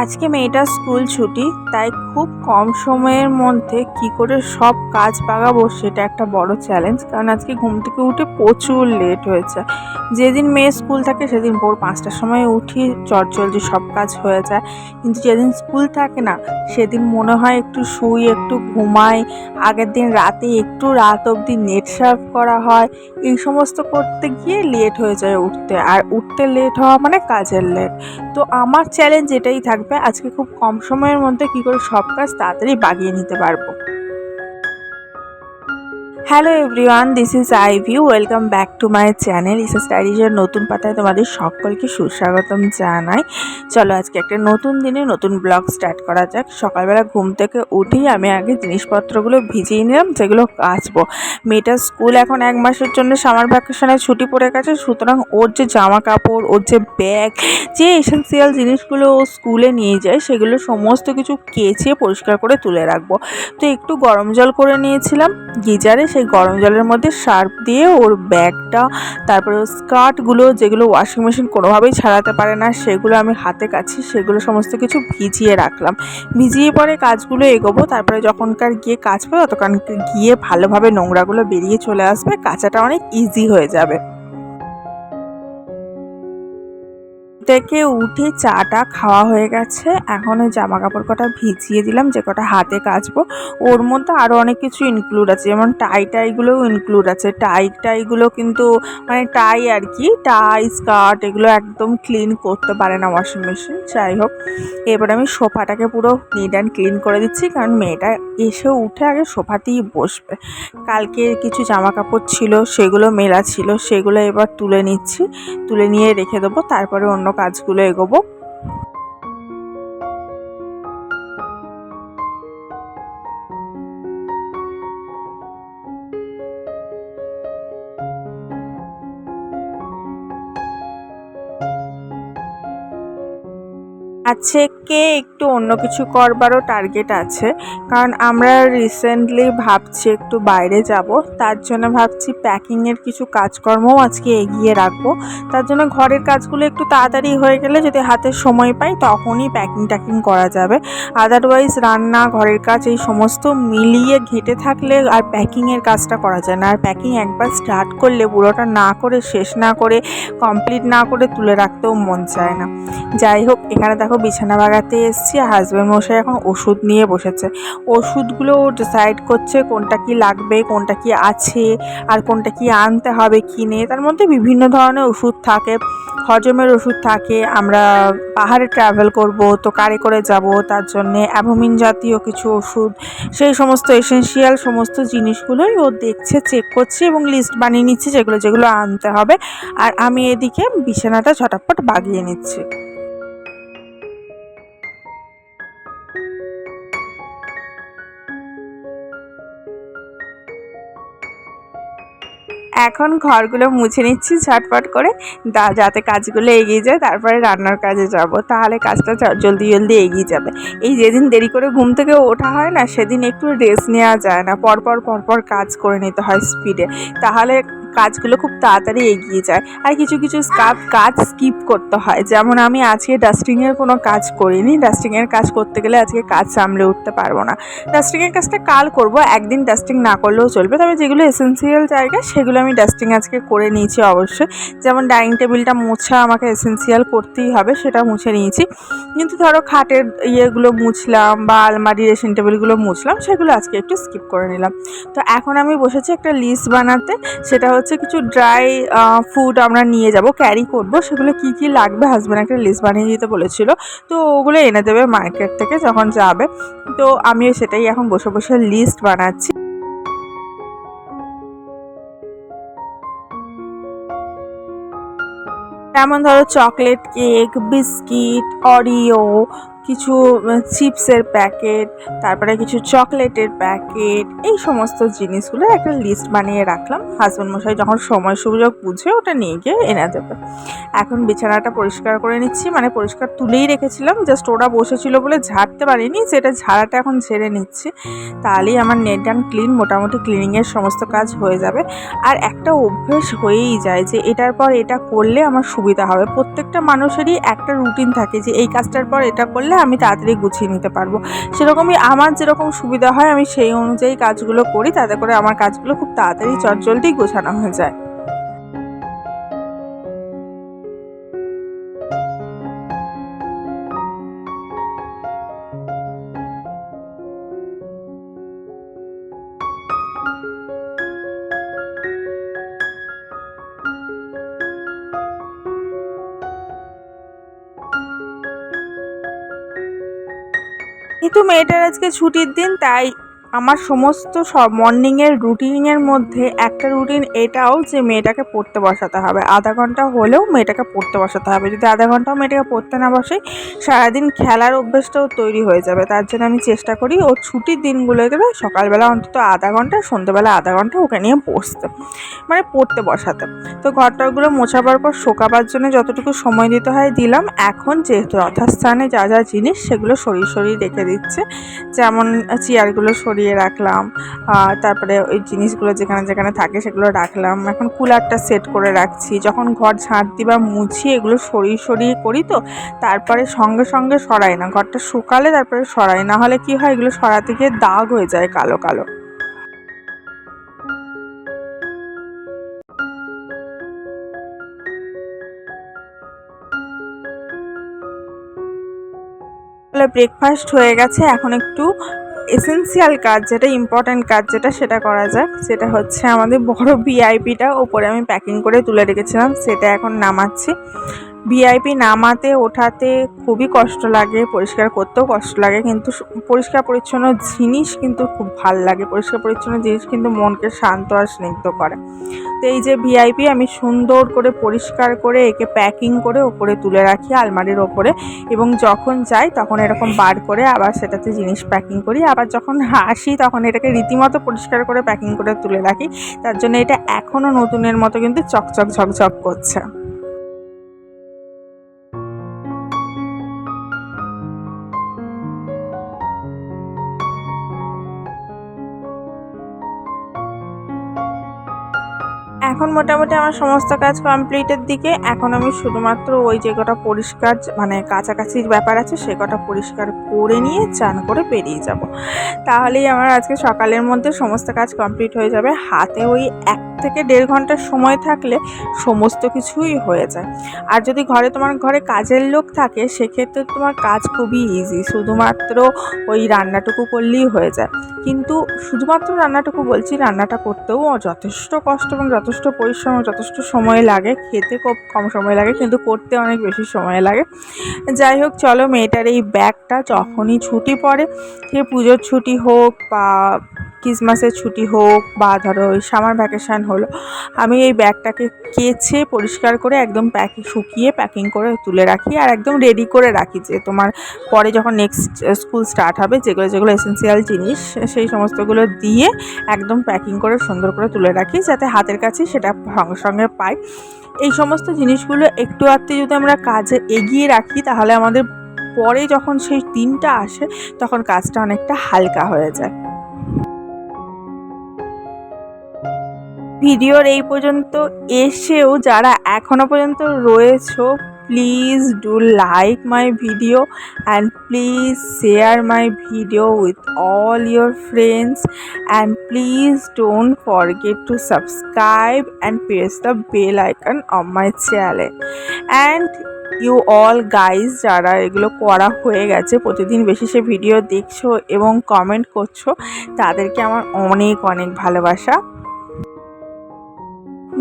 আজকে মেয়েটার স্কুল ছুটি, তাই খুব কম সময়ের মধ্যে কি করে সব কাজ পাকাবো সেটা একটা বড় চ্যালেঞ্জ কারণ আজকে ঘুম থেকে উঠে প্রচুর লেট হয়েছে। যেদিন মেয়ে স্কুল থাকে সেদিন ভোর পাঁচটার সময় উঠি, চটজলদি সব কাজ হয়ে যায়। কিন্তু যেদিন স্কুল থাকে না, সেদিন মনে হয় একটু শুই, একটু ঘুমাই। আগের দিন রাতে একটু রাত অবধি নেট সার্ভ করা হয়। এই সমস্ত করতে গিয়ে লেট হয়ে যায় উঠতে। আর উঠতে লেট হওয়া মানে কাজের লেট তো আমার চ্যালেঞ্জ এটাই থাকবে আজকে খুব কম সময়ের মধ্যে কি করে সব কাজ তাড়াতাড়ি বাগিয়ে নিতে পারব। Hello everyone, this is আইভিউ, welcome back to my channel Isa স্টাডিজের নতুন পাতায় তোমাদের সকলকে সুস্বাগতম জানাই। চলো আজকে একটা নতুন দিনে নতুন ব্লগ স্টার্ট করা যাক। সকালবেলা ঘুম থেকে উঠেই আমি আগে জিনিসপত্রগুলো ভিজিয়ে নিলাম যেগুলো কাচবো। মেয়েটার স্কুল এখন এক মাসের জন্য সামার ভ্যাকেশনে ছুটি পড়ে গেছে, সুতরাং ওর যে জামা কাপড় ওর যে ব্যাগ, যে এসেন্সিয়াল জিনিসগুলো ও স্কুলে নিয়ে যায়, সেগুলো সমস্ত কিছু কেচে পরিষ্কার করে তুলে রাখব। তো একটু গরম জল করে নিয়েছিলাম, গিজারে সেই গরম জলের মধ্যে সার্ফ দিয়ে ওর ব্যাগটা, তারপরে ওর স্কার্টগুলো যেগুলো ওয়াশিং মেশিন কোনোভাবেই ছাড়াতে পারে না, সেগুলো আমি হাতে কাছি, সেগুলো সমস্ত কিছু ভিজিয়ে রাখলাম। ভিজিয়ে পরে কাজগুলো এগোবো, তারপরে যখনকার গিয়ে কাজ পাবো ততক্ষণ গিয়ে ভালোভাবে নোংরাগুলো বেরিয়ে চলে আসবে, কাচাটা অনেক ইজি হয়ে যাবে। থেকে উঠে চাটা খাওয়া হয়ে গেছে। এখন ওই জামা কাপড় কটা ভিজিয়ে দিলাম, যে কটা হাতে কাচবো। ওর মধ্যে আরও অনেক কিছু ইনক্লুড আছে, যেমন টাই টাইগুলোও ইনক্লুড আছে। টাই টাইগুলো কিন্তু মানে টাই আর কি টাই স্কার্ট এগুলো একদম ক্লিন করতে পারে না ওয়াশিং মেশিন যাই হোক, এবার আমি সোফাটাকে পুরো নিট অ্যান্ড ক্লিন করে দিচ্ছি, কারণ মেয়েটা এসে উঠে আগে সোফাতেই বসবে। কালকে কিছু জামা কাপড় ছিল, সেগুলো মেলা ছিল, সেগুলো এবার তুলে নিচ্ছি। তুলে নিয়ে রেখে দেবো, তারপরে অন্য কাজগুলো এগোবো। আছে কে একটু অন্য কিছু করবারও টার্গেট আছে। কারণ আমরা রিসেন্টলি ভাবছি একটু বাইরে যাব, তার জন্য ভাবছি প্যাকিংয়ের কিছু কাজকর্মও আজকে এগিয়ে রাখব। তার জন্য ঘরের কাজগুলো একটু তাড়াতাড়ি হয়ে গেলে যদি হাতে সময় পাই তখনই প্যাকিং ট্যাকিং করা যাবে। আদারওয়াইজ রান্না, ঘরের কাজ এই সমস্ত মিলিয়ে ঘেটে থাকলে আর প্যাকিংয়ের কাজটা করা যায় না। আর প্যাকিং একবার স্টার্ট করলে, পুরোটা না করে, শেষ না করে কমপ্লিট না করে তুলে রাখতেও মন চায় না। যাই হোক, এখানে দেখো বিছানা বাগাতে এসছি হাজব্যান্ড মশাই এখন ওষুধ নিয়ে বসেছে। ওষুধগুলো ডিসাইড করছে কোনটা কি লাগবে, কোনটা কি আছে, আর কোনটা কি আনতে হবে কিনে তার মধ্যে বিভিন্ন ধরনের ওষুধ থাকে, হজমের ওষুধ থাকে, আমরা পাহাড়ে ট্রাভেল করব, তো কারে করে যাব, তার জন্যে অ্যাভোমিন জাতীয় কিছু ওষুধ, সেই সমস্ত এসেন্সিয়াল সমস্ত জিনিসগুলোই ও দেখছে চেক করছে এবং লিস্ট বানিয়ে নিচ্ছে যেগুলো যেগুলো আনতে হবে। আর আমি এদিকে বিছানাটা ঝটাপট বাগিয়ে নিচ্ছি। এখন ঘরগুলো মুছে নিচ্ছি ঝটপট করে, দা যাতে কাজগুলো এগিয়ে যায়, তারপরে রান্নার কাজে যাব। তাহলে কাজটা জলদি জলদি এগিয়ে যাবে। এই যেদিন দেরি করে ঘুম থেকে ওঠা হয় না, সেদিন একটু রেস্ট নেওয়া যায় না। পরপর পরপর কাজ করে নিতে হয় স্পিডে তাহলে কাজগুলো খুব তাড়াতাড়ি এগিয়ে যায়। আর কিছু কিছু স্কাপ কাজ স্কিপ করতে হয়। যেমন আমি আজকে ডাস্টিংয়ের কোনো কাজ করিনি। ডাস্টিংয়ের কাজ করতে গেলে আজকে কাজ সামলে উঠতে পারব না। ডাস্টিংয়ের কাজটা কাল করব। একদিন ডাস্টিং না করলেও চলবে। তবে যেগুলো এসেন্সিয়াল জায়গা, সেগুলো আমি ডাস্টিং আজকে করে নিয়েছি অবশ্যই। যেমন ডাইনিং টেবিলটা মোছা আমাকে এসেন্সিয়াল করতেই হবে, সেটা মুছে নিয়েছি। কিন্তু ধরো খাটের ইয়েগুলো মুছলাম বা আলমারি ড্রেসিং টেবিলগুলো মুছলাম, সেগুলো আজকে একটু স্কিপ করে নিলাম। তো এখন আমি বসেছি একটা লিস্ট বানাতে। সেটা হচ্ছে কিছু ড্রাই ফুড আমরা নিয়ে যাব ক্যারি করব। সেগুলো কি কি লাগবে? হাজব্যান্ড একটা লিস্ট বানিয়ে দিতে বলেছিল। তো ওগুলো এনে দেবে মার্কেট থেকে যখন যাবে। তো আমিও সেটাই এখন বসে বসে লিস্ট বানাচ্ছি। যেমন ধরো চকলেট কেক বিস্কিট অরিও কিছু চিপসের প্যাকেট, তারপরে কিছু চকলেটের প্যাকেট, এই সমস্ত জিনিসগুলো একটা লিস্ট বানিয়ে রাখলাম। হাজব্যান্ড মশাই যখন সময় সুযোগ বুঝে ওটা নিয়ে গিয়ে এনে দেবে। এখন বিছানাটা পরিষ্কার করে নিচ্ছি মানে পরিষ্কার তুলেই রেখেছিলাম জাস্ট ওরা বসেছিল বলে ঝাড়তে পারিনি যেটা ঝাড়াটা এখন ঝেড়ে নিচ্ছি। তাহলেই আমার নেট অ্যান্ড ক্লিন মোটামুটি ক্লিনিংয়ের সমস্ত কাজ হয়ে যাবে। আর একটা অভ্যেস হয়েই যায় যে এটার পর এটা করলে আমার সুবিধা হবে। প্রত্যেকটা মানুষেরই একটা রুটিন থাকে যে এই কাজটার পর এটা করলে হলে আমি তাড়াতাড়ি গুছিয়ে নিতে পারব। সেরকমই আমার যেরকম সুবিধা হয়, আমি সেই অনুযায়ী কাজগুলো করি। তাতে করে আমার কাজগুলো খুব তাড়াতাড়ি, চটজলদি গোছানো হয়ে যায়। কিন্তু মেয়েটার আজকে ছুটির দিন তাই আমার সমস্ত সব মর্নিংয়ের রুটিনের মধ্যে একটা রুটিন এটাও যে মেয়েটাকে পড়তে বসাতে হবে। আধা ঘণ্টা হলেও মেয়েটাকে পড়তে বসাতে হবে। যদি আধা ঘন্টাও মেয়েটাকে পড়তে না বসে, সারাদিন খেলার অভ্যেসটাও তৈরি হয়ে যাবে। তার জন্য আমি চেষ্টা করি ওর ছুটির দিনগুলোতে সকালবেলা অন্তত আধা ঘণ্টা, সন্ধ্যেবেলা আধা ঘণ্টা ওকে নিয়ে বসতে মানে পড়তে বসাতে। তো ঘরটাগুলো মোছাবার পর শোকাবার জন্য যতটুকু সময় দিতে হয় দিলাম। এখন যেহেতু যথাস্থানে যা যা জিনিস সেগুলো সরিয়ে সরিয়ে রেখে দিচ্ছে। যেমন চেয়ারগুলো সরিয়ে সরিয়ে রাখলাম। তারপরে ওই জিনিসগুলো যেখানে যেখানে থাকে সেগুলো রাখলাম। এখন কুলারটা সেট করে রাখছি। যখন ঘর ঝাঁট বা মুছি এগুলো সরিয়ে সরিয়ে করি তো, তারপরে সঙ্গে সঙ্গে সরাই না। ঘরটা শুকালে তারপরে সরাই। না হলে কি হয়, এগুলো সরাতে গিয়ে দাগ হয়ে যায় কালো কালো। ব্রেকফাস্ট হয়ে গেছে। এখন একটু এসেন্সিয়াল কাজ, যেটা ইম্পর্ট্যান্ট কাজ যেটা সেটা করা যাক। সেটা হচ্ছে আমাদের বড় ভিআইপিটা ওপরে আমি প্যাকিং করে তুলে রেখেছিলাম, সেটা এখন নামাচ্ছি। ভিআইপি নামাতে, ওঠাতে খুবই কষ্ট লাগে, পরিষ্কার করতেও কষ্ট লাগে, কিন্তু পরিষ্কার পরিচ্ছন্ন জিনিস কিন্তু খুব ভালো লাগে। পরিষ্কার পরিচ্ছন্ন জিনিস কিন্তু মনকে শান্ত আর স্নিগ্ধ করে। তো এই যে ভিআইপি আমি সুন্দর করে পরিষ্কার করে, একে প্যাকিং করে ওপরে তুলে রাখি আলমারির ওপরে এবং যখন যাই তখন এরকম বার করে আবার সেটাতে জিনিস প্যাকিং করি। আবার যখন আসি তখন এটাকে রীতিমতো পরিষ্কার করে প্যাকিং করে তুলে রাখি। তার জন্য এটা এখনও নতুনের মতো কিন্তু চকচক ঝকঝক করছে। এখন মোটামুটি আমার সমস্ত কাজ কমপ্লিটের দিকে, এখন আমি শুধুমাত্র ওই যে কটা পরিষ্কার মানে কাছাকাছির ব্যাপার আছে সে কটা পরিষ্কার করে নিয়ে চান করে বেরিয়ে যাব। তাহলেই আমার আজকে সকালের মধ্যে সমস্ত কাজ কমপ্লিট হয়ে যাবে। হাতে ওই এক থেকে দেড় ঘণ্টার সময় থাকলে সমস্ত কিছুই হয়ে যায়। আর যদি ঘরে তোমার ঘরে কাজের লোক থাকে, সেক্ষেত্রে তোমার কাজ খুবই ইজি শুধুমাত্র ওই রান্নাটুকু করলেই হয়ে যায়। কিন্তু শুধুমাত্র রান্নাটুকু বলছি, রান্নাটা করতেও যথেষ্ট কষ্ট এবং যথেষ্ট পরিশ্রম, যথেষ্ট সময় লাগে, খেতে খুব কম সময় লাগে, কিন্তু করতে অনেক বেশি সময় লাগে। যাই হোক, চলো মেয়েটার এই ব্যাগটা যখনই ছুটি পড়ে, সে পুজোর ছুটি হোক বা ক্রিসমাসের ছুটি হোক বা ধরো ওই সামার ভ্যাকেশান হলো, আমি এই ব্যাগটাকে কেচে পরিষ্কার করে একদম প্যাকিং শুকিয়ে প্যাকিং করে তুলে রাখি আর একদম রেডি করে রাখি যে তোমার পরে যখন নেক্সট স্কুল স্টার্ট হবে যেগুলো যেগুলো এসেন্সিয়াল জিনিস, সেই সমস্তগুলো দিয়ে একদম প্যাকিং করে সুন্দর করে তুলে রাখি যাতে হাতের কাছে সেটা সঙ্গে সঙ্গে পাই। এই সমস্ত জিনিসগুলো একটু আধটু যদি আমরা কাজে এগিয়ে রাখি তাহলে আমাদের পরে যখন সেই দিনটা আসে তখন কাজটা অনেকটা হালকা হয়ে যায়। ভিডিওর এই পর্যন্ত। এসেও যারা এখনও পর্যন্ত রয়েছো please do like my video and please share my video with all your friends and please don't forget to subscribe and press the bell icon of my channel and you all guys যারা এগুলো করা হয়ে গেছে, প্রতিদিন বেশি সে video দেখছ এবং comment করছ, তাদেরকে আমার অনেক অনেক ভালোবাসা।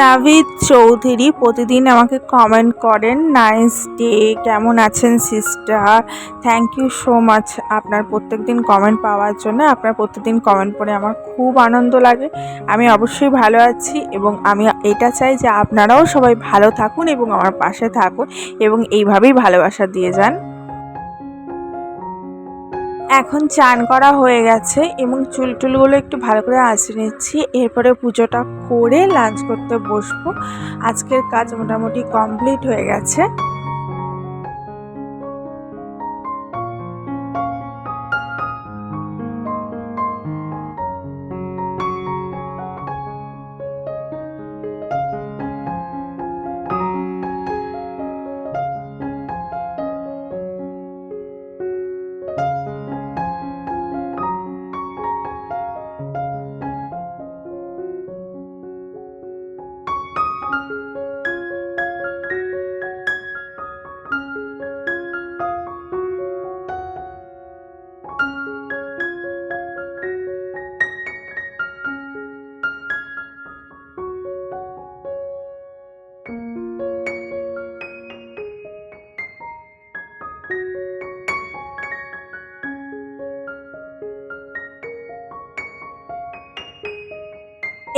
নাভিদ চৌধুরী প্রতিদিন আমাকে কমেন্ট করেন নাইস ডে কেমন আছেন sister thank you so much আপনার প্রত্যেক দিন কমেন্ট পাওয়ার জন্য, আপনার প্রত্যেকদিন কমেন্ট পড়ে আমার খুব আনন্দ লাগে। আমি অবশ্যই ভালো আছি এবং আমি এটা চাই যে আপনারাও সবাই ভালো থাকুন এবং আমার পাশে থাকুন এবং এইভাবেই ভালোবাসা দিয়ে যান। এখন চান করা হয়ে গেছে এবং চুল টুলগুলো একটু ভালো করে আঁচড়ে নিচ্ছি। এরপরে পুজোটা করে লাঞ্চ করতে বসবো। আজকের কাজ মোটামুটি কমপ্লিট হয়ে গেছে।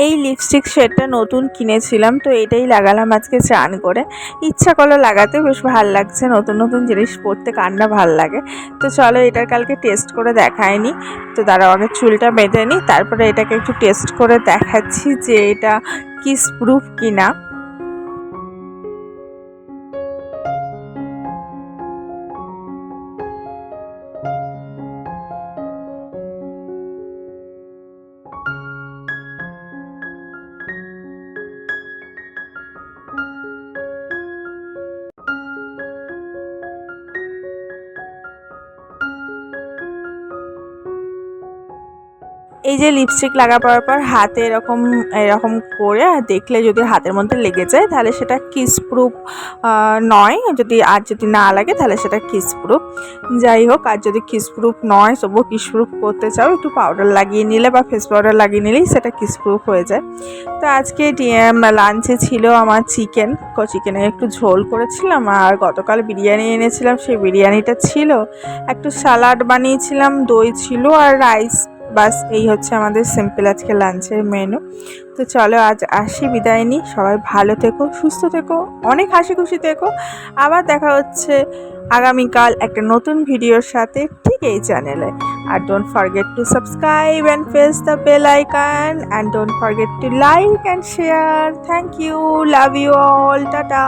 এই লিপস্টিক শেডটা নতুন কিনেছিলাম, তো এটাই লাগালাম আজকে চান করে। ইচ্ছা করল লাগাতে, বেশ ভালো লাগছে, নতুন নতুন জিনিস পরতে কান্না ভালো লাগে। তো চলো এটার কালকে টেস্ট করে দেখায়নি তো দাঁড়াও আগে চুলটা বেঁধে নিই, তারপরে এটাকে একটু টেস্ট করে দেখাচ্ছি যে এটা কিস প্রুফ কিনা। এই যে লিপস্টিক লাগা পড়ার পর হাতে এরকম এরকম করে দেখলে যদি হাতের মধ্যে লেগে যায়, তাহলে সেটা কিস প্রুফ নয়। যদি, আর যদি না লাগে, তাহলে সেটা কিস প্রুফ যাই হোক, আর যদি কিস প্রুফ নয়, তবুও কিস প্রুফ করতে চাও, একটু পাউডার লাগিয়ে নিলে বা ফেস পাউডার লাগিয়ে নিলেই সেটা কিস প্রুফ হয়ে যায়। তো আজকে লাঞ্চে ছিল আমার চিকেন চিকেনে একটু ঝোল করেছিলাম আর গতকাল বিরিয়ানি এনেছিলাম, সেই বিরিয়ানিটা ছিল। একটু সালাড বানিয়েছিলাম, দই ছিল আর রাইস বাস, এই হচ্ছে আমাদের সিম্পল আজকে লাঞ্চের মেনু তো চলো আজ আসি, বিদায় নিই। সবাই ভালো থেকো, সুস্থ থেকো, অনেক হাসি খুশি থেকো। আবার দেখা হচ্ছে আগামীকাল একটা নতুন ভিডিওর সাথে ঠিক এই চ্যানেলে আর don't forget to subscribe and press the bell icon and don't forget to like and share thank you love you all tata